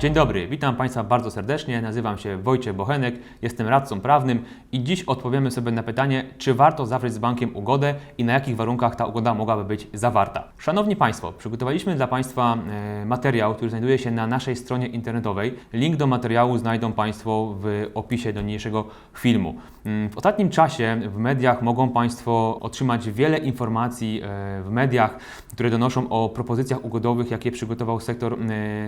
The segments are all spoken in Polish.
Dzień dobry, witam Państwa bardzo serdecznie. Nazywam się Wojciech Bochenek, jestem radcą prawnym i dziś odpowiemy sobie na pytanie, czy warto zawrzeć z bankiem ugodę i na jakich warunkach ta ugoda mogłaby być zawarta. Szanowni Państwo, przygotowaliśmy dla Państwa e, materiał, który znajduje się na naszej stronie internetowej. Link do materiału znajdą Państwo w opisie do niniejszego filmu. Mm, W ostatnim czasie w mediach mogą Państwo otrzymać wiele informacji e, w mediach, które donoszą o propozycjach ugodowych, jakie przygotował sektor, e,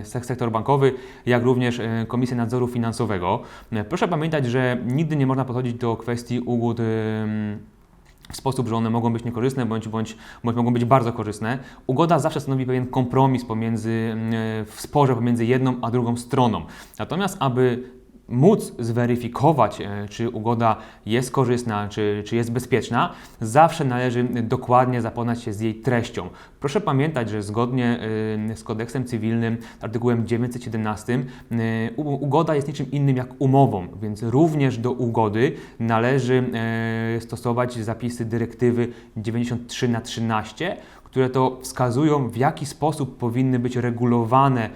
sek- sektor bankowy, jak również e, Komisja Nadzoru Finansowego. E, Proszę pamiętać, że nigdy nie można podchodzić do kwestii ugód em, w sposób, że one mogą być niekorzystne bądź, bądź, bądź mogą być bardzo korzystne. Ugoda zawsze stanowi pewien kompromis pomiędzy, mm, w sporze pomiędzy jedną a drugą stroną. Natomiast, aby móc zweryfikować, e, czy ugoda jest korzystna, czy, czy jest bezpieczna, zawsze należy dokładnie zapoznać się z jej treścią. Proszę pamiętać, że zgodnie e, z kodeksem cywilnym, artykułem 917, e, ugoda jest niczym innym jak umową, więc również do ugody należy stosować zapisy dyrektywy 93 na 13, które to wskazują, w jaki sposób powinny być regulowane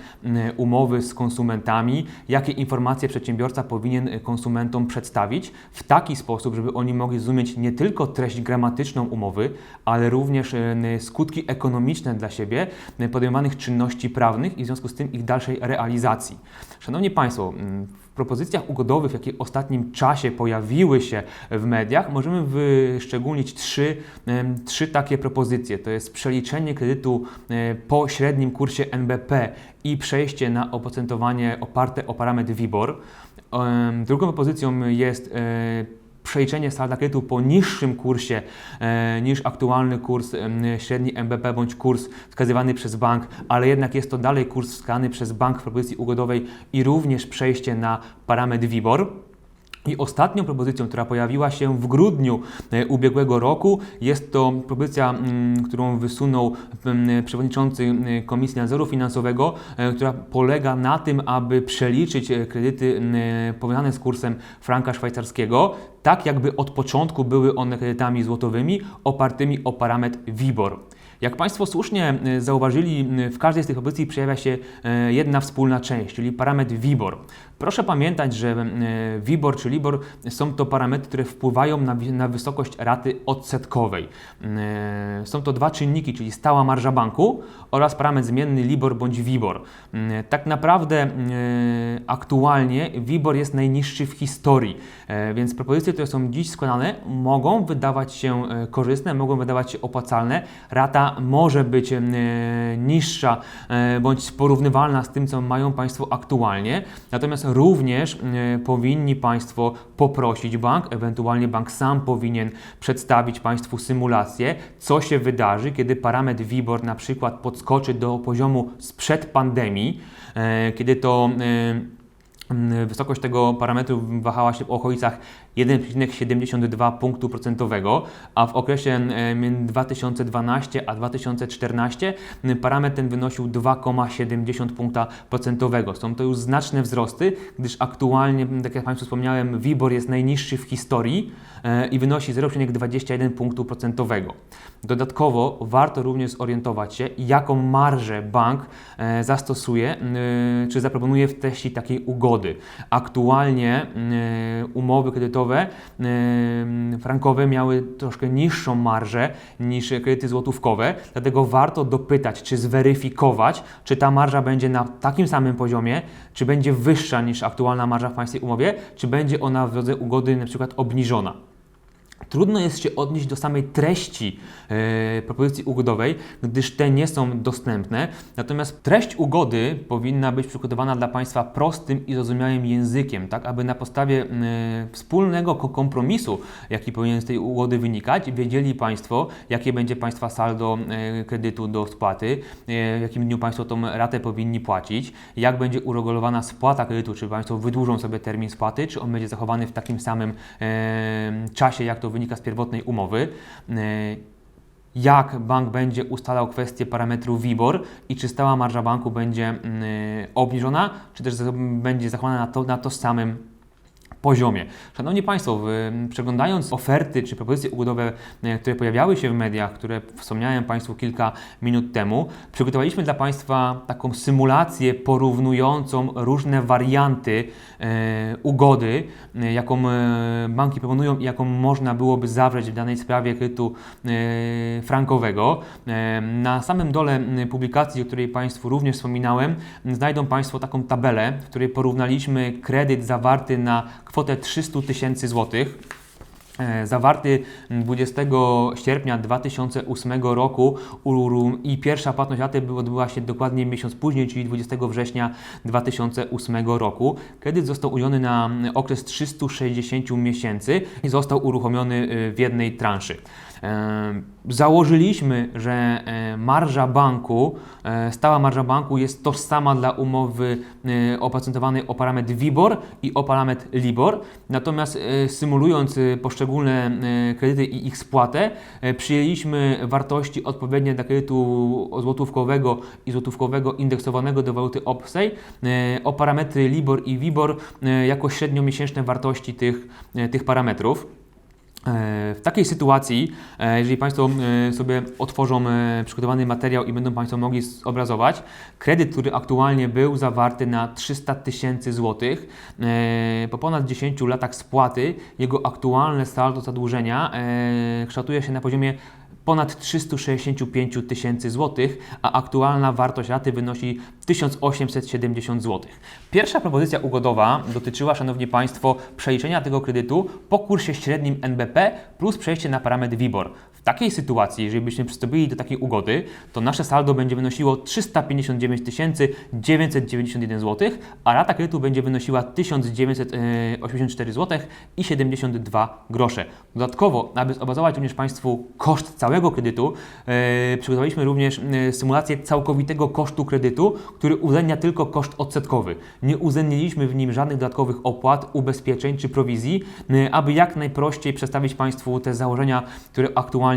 umowy z konsumentami, jakie informacje przedsiębiorca powinien y, konsumentom przedstawić, w taki sposób, żeby oni mogli zrozumieć nie tylko treść gramatyczną umowy, ale również y, skutki ekonomiczne dla siebie podejmowanych czynności prawnych i w związku z tym ich dalszej realizacji. Szanowni Państwo, w propozycjach ugodowych, jakie w ostatnim czasie pojawiły się w mediach, możemy wyszczególnić trzy, trzy takie propozycje. To jest przeliczenie kredytu e, po średnim kursie NBP i przejście na oprocentowanie oparte o parametr WIBOR. Drugą propozycją jest e, przeliczenie salda kredytu po niższym kursie e, niż aktualny kurs średni MBP bądź kurs wskazywany przez bank, ale jednak jest to dalej kurs wskazany przez bank w propozycji ugodowej i również przejście na parametr WIBOR. I ostatnią propozycją, która pojawiła się w grudniu e, ubiegłego roku, jest to propozycja, mm, którą wysunął mm, przewodniczący mm, Komisji Nadzoru Finansowego, e, która polega na tym, aby przeliczyć e, kredyty powiązane z kursem franka szwajcarskiego, tak jakby od początku były one kredytami złotowymi opartymi o parametr WIBOR. Jak Państwo słusznie zauważyli, w każdej z tych propozycji przejawia się jedna wspólna część, czyli parametr WIBOR. Proszę pamiętać, że e, WIBOR czy LIBOR są to parametry, które wpływają na, na wysokość raty odsetkowej. E, Są to dwa czynniki, czyli stała marża banku oraz parametr zmienny LIBOR bądź WIBOR. M, Tak naprawdę e, aktualnie WIBOR jest najniższy w historii, e, więc propozycje, które są dziś składane, mogą wydawać się e, korzystne, mogą wydawać się opłacalne. Rata może być e, niższa e, bądź porównywalna z tym, co mają Państwo aktualnie. Natomiast również e, powinni Państwo poprosić bank, ewentualnie bank sam powinien przedstawić Państwu symulację, co się wydarzy, kiedy parametr WIBOR na przykład podskoczy do poziomu sprzed pandemii, e, kiedy to e, Wysokość tego parametru wahała się w okolicach 1,72 punktu procentowego, a w okresie e, między 2012 a 2014 m, parametr ten wynosił 2,70 punkta procentowego. Są to już znaczne wzrosty, gdyż aktualnie, tak jak Państwu wspomniałem, WIBOR jest najniższy w historii e, i wynosi 0,21 punktu procentowego. Dodatkowo warto również zorientować się, jaką marżę bank e, zastosuje m, czy zaproponuje w treści takiej ugody. Aktualnie umowy kredytowe m, frankowe miały troszkę niższą marżę niż kredyty złotówkowe, dlatego warto dopytać, czy zweryfikować, czy ta marża będzie na takim samym poziomie, czy będzie wyższa niż aktualna marża w Państwa umowie, czy będzie ona w drodze ugody na przykład obniżona. Trudno jest się odnieść do samej treści e, propozycji ugodowej, gdyż te nie są dostępne. Natomiast treść ugody powinna być przygotowana dla Państwa prostym i zrozumiałym językiem, tak aby na podstawie e, wspólnego ko- kompromisu, jaki powinien z tej ugody wynikać, wiedzieli Państwo, jakie będzie Państwa saldo e, kredytu do spłaty, e, w jakim dniu Państwo tą ratę powinni płacić, jak będzie uregulowana spłata kredytu, czy Państwo wydłużą sobie termin spłaty, czy on będzie zachowany w takim samym e, czasie, jak to wynika z pierwotnej umowy. E, jak bank będzie ustalał kwestię parametru WIBOR i czy stała marża banku będzie mm, obniżona, czy też będzie zachowana na, to, na tożsamym poziomie. Szanowni Państwo, przeglądając oferty czy propozycje ugodowe, e, które pojawiały się w mediach, które wspomniałem Państwu kilka minut temu, przygotowaliśmy dla Państwa taką symulację porównującą różne warianty e, ugody, e, jaką banki proponują i jaką można byłoby zawrzeć w danej sprawie kredytu frankowego. Na samym dole publikacji, o której Państwu również wspominałem, znajdą Państwo taką tabelę, w której porównaliśmy kredyt zawarty na kwotę 300 tysięcy złotych zawarty 20 sierpnia 2008 roku i pierwsza płatność raty odbyła się dokładnie miesiąc później, czyli 20 września 2008 roku. Kredyt został udzielony na okres 360 miesięcy i został uruchomiony e, w jednej transzy. Założyliśmy, że e, marża banku, e, stała marża banku jest tożsama dla umowy e, oprocentowanej o parametr WIBOR i o parametr LIBOR. Natomiast symulując poszczególne kredyty i ich spłatę, przyjęliśmy wartości odpowiednie dla kredytu złotówkowego i złotówkowego indeksowanego do waluty obcej o parametry LIBOR i WIBOR jako średniomiesięczne wartości tych, tych parametrów. E, w takiej sytuacji, e, jeżeli Państwo e, sobie otworzą przygotowany materiał i będą Państwo mogli zobrazować, kredyt, który aktualnie był zawarty na 300 tysięcy złotych, po ponad 10 latach spłaty, jego aktualne saldo zadłużenia kształtuje się na poziomie ponad 365 tysięcy złotych, a aktualna wartość raty wynosi 1870 zł. Pierwsza propozycja ugodowa dotyczyła, Szanowni Państwo, przeliczenia tego kredytu po kursie średnim NBP plus przejście na parametr WIBOR. W takiej sytuacji, jeżeli byśmy przystąpili do takiej ugody, to nasze saldo będzie wynosiło 359 991 zł, a rata kredytu będzie wynosiła 1984 zł i 72 grosze. Dodatkowo, aby zobrazować również Państwu koszt całego kredytu, yy, przygotowaliśmy również yy, symulację całkowitego kosztu kredytu, który uwzględnia tylko koszt odsetkowy. Nie uwzględniliśmy w nim żadnych dodatkowych opłat, ubezpieczeń czy prowizji, yy, aby jak najprościej przedstawić Państwu te założenia, które aktualnie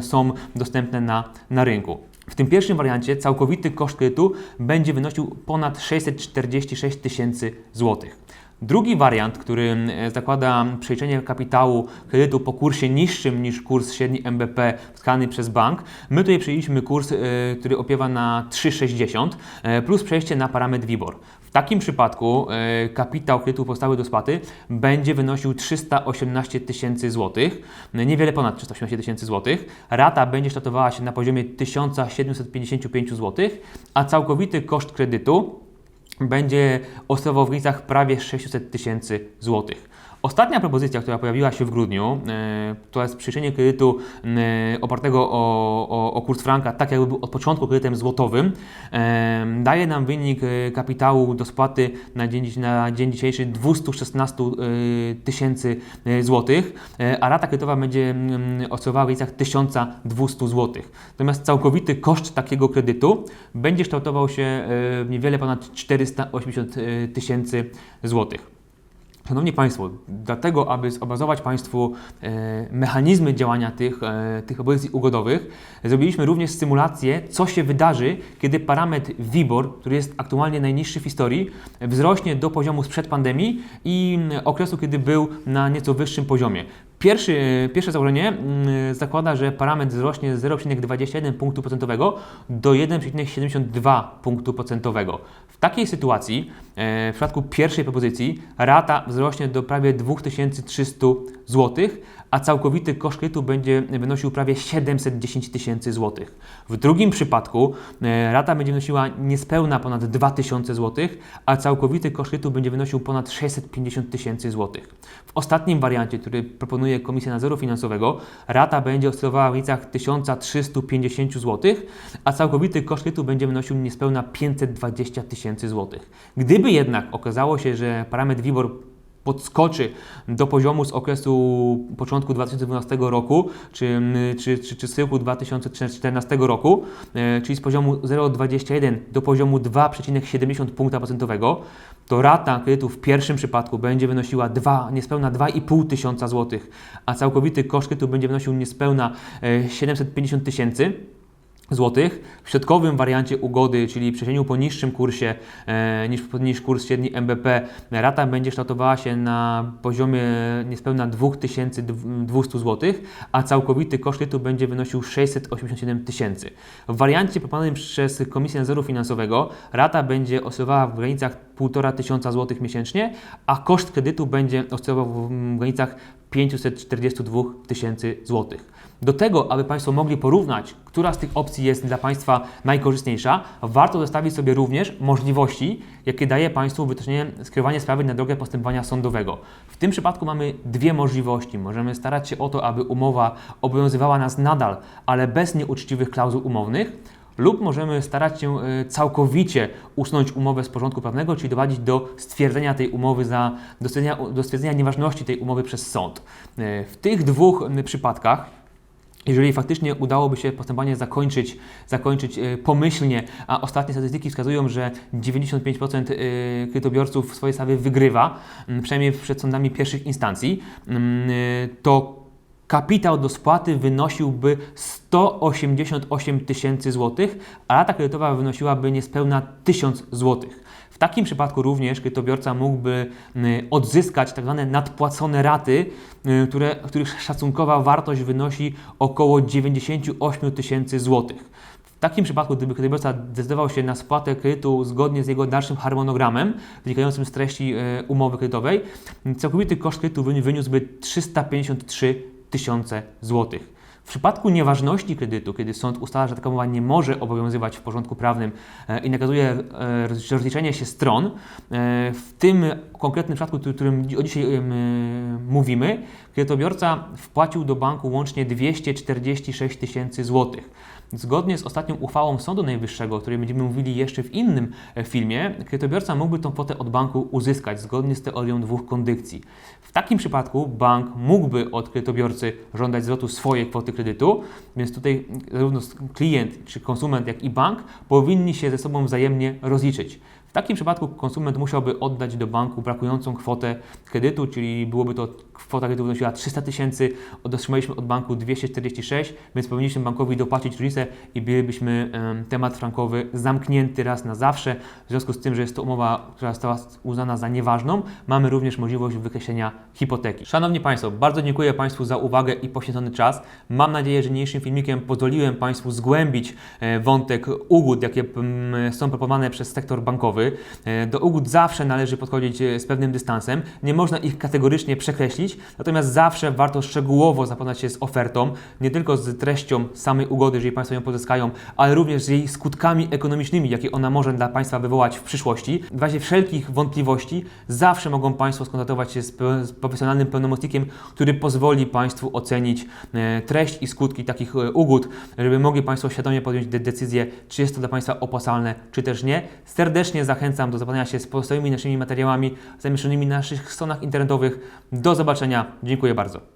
są dostępne na, na rynku. W tym pierwszym wariancie całkowity koszt kredytu będzie wynosił ponad 646 tysięcy złotych. Drugi wariant, który zakłada przeliczenie kapitału kredytu po kursie niższym niż kurs średni MBP wskazany przez bank, my tutaj przyjęliśmy kurs, e, który opiewa na 3,60 e, plus przejście na parametr WIBOR. W takim przypadku kapitał kredytu postały do spłaty będzie wynosił 318 tysięcy złotych, niewiele ponad 318 tysięcy złotych. Rata będzie kształtowała się na poziomie 1755 złotych, a całkowity koszt kredytu będzie oscylował w granicach prawie 600 tysięcy złotych. Ostatnia propozycja, która pojawiła się w grudniu, e, to jest przyjrzenie kredytu e, opartego o, o, o, kurs franka, tak jakby był od początku kredytem złotowym, e, daje nam wynik kapitału do spłaty na dzień, na dzień dzisiejszy 216 tysięcy złotych, a rata kredytowa będzie oscylowała w granicach 1200 złotych. Natomiast całkowity koszt takiego kredytu będzie kształtował się niewiele ponad 480 tysięcy złotych. Szanowni Państwo, dlatego, aby zobrazować Państwu e, mechanizmy działania tych, e, tych propozycji ugodowych, zrobiliśmy również symulację, co się wydarzy, kiedy parametr WIBOR, który jest aktualnie najniższy w historii, wzrośnie do poziomu sprzed pandemii i okresu, kiedy był na nieco wyższym poziomie. Pierwszy, pierwsze założenie mm, zakłada, że parametr wzrośnie z 0,21 punktu procentowego do 1,72 punktu procentowego. W takiej sytuacji, e, w przypadku pierwszej propozycji, rata wzrośnie do prawie 2300 zł, a całkowity koszt kredytu będzie wynosił prawie 710 tysięcy złotych. W drugim przypadku e, rata będzie wynosiła niespełna ponad 2000 zł, a całkowity koszt kredytu będzie wynosił ponad 650 tysięcy złotych. W ostatnim wariancie, który proponuje Komisja Nadzoru Finansowego, rata będzie oscylowała w granicach 1350 zł, a całkowity koszt kredytu będzie wynosił niespełna 520 tysięcy złotych. Gdyby jednak okazało się, że parametr WIBOR podskoczy do poziomu z okresu początku 2012 roku, czy, czy, czy, czy z cyklu 2014 roku, e, czyli z poziomu 0,21 do poziomu 2,70 punkta procentowego, to rata kredytu w pierwszym przypadku będzie wynosiła 2, niespełna 2,5 tysiąca złotych, a całkowity koszt kredytu będzie wynosił niespełna 750 e, tysięcy złotych. W środkowym wariancie ugody, czyli przeniesieniu po niższym kursie e, niż, niż kurs średni MBP, rata będzie kształtowała się na poziomie niespełna 2200 zł, a całkowity koszt kredytu będzie wynosił 687 tysięcy. W wariancie proponowanym przez Komisję Nadzoru Finansowego rata będzie oscylowała w granicach 1,5 tysiąca złotych miesięcznie, a koszt kredytu będzie oscylował w granicach 542 tysięcy złotych. Do tego, aby Państwo mogli porównać, która z tych opcji jest dla Państwa najkorzystniejsza, warto zestawić sobie również możliwości, jakie daje Państwu wytoczenie, skierowanie sprawy na drogę postępowania sądowego. W tym przypadku mamy dwie możliwości. Możemy starać się o to, aby umowa obowiązywała nas nadal, ale bez nieuczciwych klauzul umownych, lub możemy starać się e, całkowicie usunąć umowę z porządku prawnego, czyli doprowadzić do stwierdzenia tej umowy, za, do, stwierdzenia, do stwierdzenia nieważności tej umowy przez sąd. E, W tych dwóch przypadkach jeżeli faktycznie udałoby się postępowanie zakończyć, zakończyć e, pomyślnie, a ostatnie statystyki wskazują, że 95% e, kredytobiorców swoje sprawy wygrywa, m, przynajmniej przed sądami pierwszych instancji, m, e, to kapitał do spłaty wynosiłby 188 tysięcy złotych, a rata kredytowa wynosiłaby niespełna 1000 złotych. W takim przypadku również kredytobiorca mógłby odzyskać tak zwane nadpłacone raty, które, których szacunkowa wartość wynosi około 98 tysięcy złotych. W takim przypadku, gdyby kredytobiorca decydował się na spłatę kredytu zgodnie z jego dalszym harmonogramem wynikającym z treści e, umowy kredytowej, całkowity koszt kredytu wyni- wyniósłby 353 tysiące złotych. W przypadku nieważności kredytu, kiedy sąd ustala, że taka umowa nie może obowiązywać w porządku prawnym e, i nakazuje e, roz- rozliczenie się stron, e, w tym konkretnym przypadku, o którym dzisiaj mówimy, kredytobiorca wpłacił do banku łącznie 246 tysięcy złotych. Zgodnie z ostatnią uchwałą Sądu Najwyższego, o której będziemy mówili jeszcze w innym filmie, kredytobiorca mógłby tą kwotę od banku uzyskać zgodnie z teorią dwóch kondycji. W takim przypadku bank mógłby od kredytobiorcy żądać zwrotu swojej kwoty kredytu, więc tutaj zarówno klient czy konsument, jak i bank powinni się ze sobą wzajemnie rozliczyć. Takim przypadku konsument musiałby oddać do banku brakującą kwotę kredytu, czyli byłoby to kwota kredytu wynosiła 300 tysięcy, otrzymaliśmy od banku 246, więc powinniśmy bankowi dopłacić różnicę i bylibyśmy em, temat frankowy zamknięty raz na zawsze. W związku z tym, że jest to umowa, która została uznana za nieważną, mamy również możliwość wykreślenia hipoteki. Szanowni Państwo, bardzo dziękuję Państwu za uwagę i poświęcony czas. Mam nadzieję, że niniejszym filmikiem pozwoliłem Państwu zgłębić e, wątek ugód, jakie mm, są proponowane przez sektor bankowy. E, Do ugód zawsze należy podchodzić e, z pewnym dystansem. Nie można ich kategorycznie przekreślić, natomiast zawsze warto szczegółowo zapoznać się z ofertą, nie tylko z treścią samej ugody, jeżeli Państwo ją pozyskają, ale również z jej skutkami ekonomicznymi, jakie ona może dla Państwa wywołać w przyszłości. W razie wszelkich wątpliwości zawsze mogą Państwo skontaktować się z, z profesjonalnym pełnomocnikiem, który pozwoli Państwu ocenić e, treść i skutki takich ugód, żeby mogli Państwo świadomie podjąć de- decyzję, czy jest to dla Państwa opłacalne, czy też nie. Serdecznie zachęcam do zapoznania się z pozostałymi naszymi materiałami zamieszczonymi na naszych stronach internetowych. Do zobaczenia. Dziękuję bardzo.